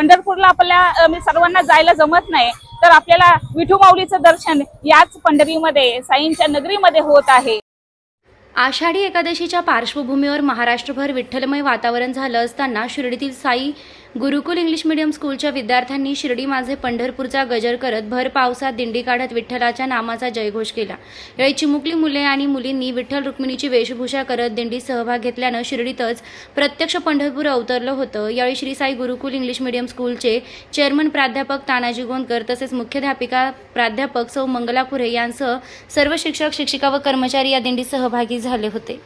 पंढरपूरला आपल्या मी सर्वांना जायला जमत नाही. तर आपल्याला विठू माऊलीचं दर्शन याच पंढरीमध्ये साईंच्या नगरीमध्ये होत आहे. आषाढी एकादशीच्या पार्श्वभूमीवर महाराष्ट्रभर विठ्ठलमय वातावरण झालं असताना शिर्डीतील साई गुरुकुल इंग्लिश मीडियम स्कूलच्या विद्यार्थ्यांनी शिर्डी माझे पंढरपूरचा गजर करत भर पावसात दिंडी काढत विठ्ठलाच्या नामाचा जयघोष केला. यावेळी चिमुकली मुले आणि मुलींनी विठ्ठल रुक्मिणीची वेशभूषा करत दिंडीत सहभाग घेतल्यानं शिर्डीतच प्रत्यक्ष पंढरपूर अवतरलं होतं. यावेळी श्री साई गुरुकुल इंग्लिश मीडियम स्कूलचे चेअरमन प्राध्यापक तानाजी गोंदकर तसेच मुख्याध्यापिका प्राध्यापक सौ मंगला खुरे यांसह सर्व शिक्षक शिक्षिका व कर्मचारी या दिंडीत सहभागी झाले होते.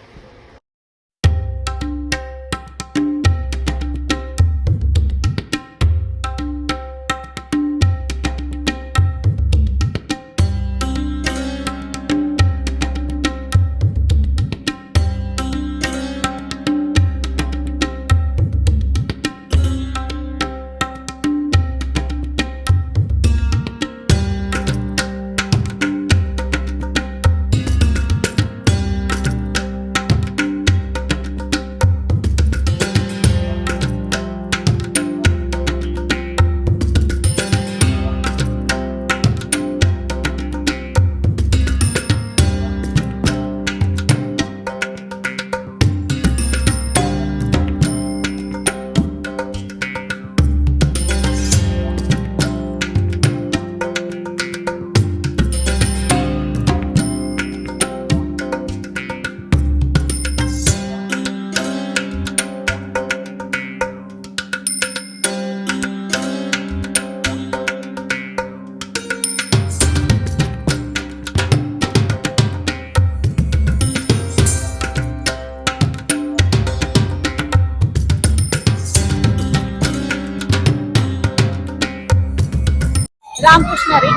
रामकृष्ण रे.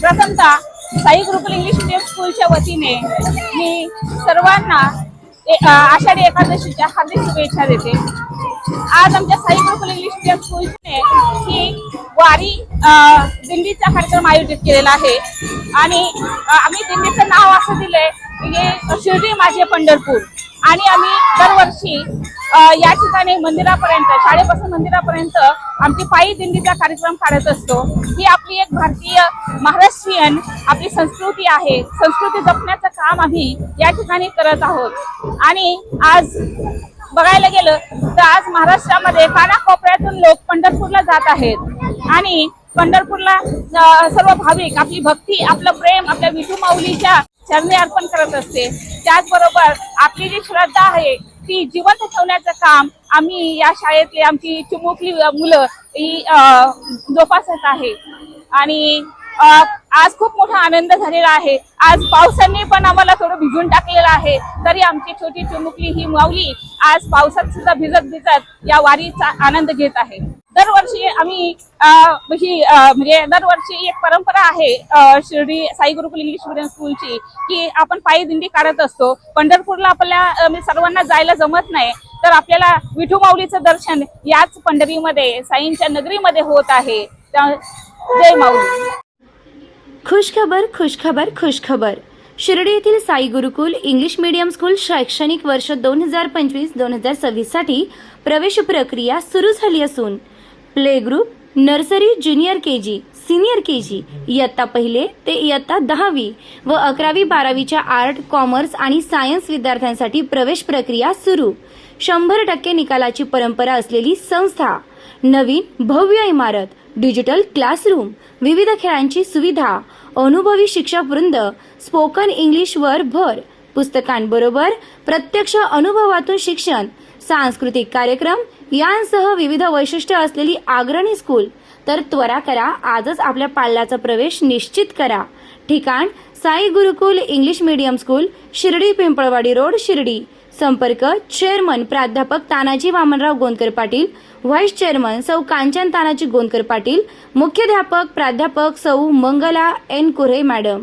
प्रथमतः साई गुरुकुल इंग्लिश मीडियम स्कूलच्या वतीने मी सर्वांना आषाढी एकादशीच्या हार्दिक शुभेच्छा देते. आज आमच्या साई गुरुकुल इंग्लिश मीडियम स्कूलने ही वारी दिंडीचा कार्यक्रम आयोजित केलेला आहे. आणि आम्ही दिंडीचं नाव असं दिलंय की शिर्डी माझे पंढरपूर. आणि आम्ही दरवर्षी या ठिकाणी मंदिरापर्यंत शाळेपासून मंदिरापर्यंत आमची पायी दिंडीचा कार्यक्रम काढत असतो. ही आपली एक भारतीय महाराष्ट्रीयन आपली संस्कृती आहे. संस्कृती जपण्याचं काम आम्ही या ठिकाणी करत आहोत. आणि आज बघायला गेलं तर आज महाराष्ट्रामध्ये कानाकोपऱ्यातून लोक पंढरपूरला जात आहेत. आणि पंढरपूरला सर्व भाविक आपली भक्ती आपलं प्रेम आपल्या विठू माऊलीच्या चरणी अर्पण करत असते. त्याचबरोबर आपली जी श्रद्धा आहे ती जिवंत ठेवण्याचं काम आम्ही या शाळेतली आमची चिमुकली मुलं ही जोपासत आहे. आणि आज खूप मोठा आनंद झालेला आहे. आज पावसाने पण आम्हाला थोडं भिजून टाकलेलं आहे. तरी आमची छोटी चिमुकली ही माऊली आज पावसात सुद्धा भिजत भिजत या वारीचा आनंद घेत आहे. दरवर्षी आम्ही ही म्हणजे दरवर्षी एक परंपरा आहे शिर्डी साई गुरुकुल इंग्लिश मीडियम स्कूलची की आपण पायी दिंडी काढत असतो. पंढरपूरला आपल्या म्हणजे सर्वांना जायला जमत नाही. तर आपल्याला विठू माऊलीचं दर्शन याच पंढरीमध्ये साईंच्या नगरीमध्ये होत आहे. जय माऊली. खुशखबर खुशखबर खुशखबर. शिर्डी येथील Sai Gurukul English medium school शैक्षणिक वर्ष दोन हजार पंचवीस दोन हजार सव्वीससाठी प्रवेश प्रक्रिया सुरू झाली असून play group nursery junior K G senior K G इयत्ता पहिले ते इयत्ता दहावी व अकरावी बारावीच्या आर्ट कॉमर्स आणि सायन्स विद्यार्थ्यांसाठी प्रवेश प्रक्रिया सुरू. शंभर टक्के निकालाची परंपरा असलेली संस्था नवीन भव्य इमारत डिजिटल क्लासरूम विविध खेळांची सुविधा अनुभवी शिक्षक वृंद स्पोकन इंग्लिशवर भर पुस्तकांबरोबर प्रत्यक्ष अनुभवातून शिक्षण सांस्कृतिक कार्यक्रम यांसह विविध वैशिष्ट्य असलेली अग्रणी स्कूल. तर त्वरा करा आजच आपल्या पाल्याचा प्रवेश निश्चित करा. ठिकाण Sai Gurukul English medium school Shirdi Pimpalwadi road Shirdi. संपर्क चेअरमन प्राध्यापक तानाजी वामनराव गोंदकर पाटील व्हाईस चेअरमन सौ कांचन तानाजी गोंदकर पाटील मुख्याध्यापक प्राध्यापक सौ Mangala N Kure madam.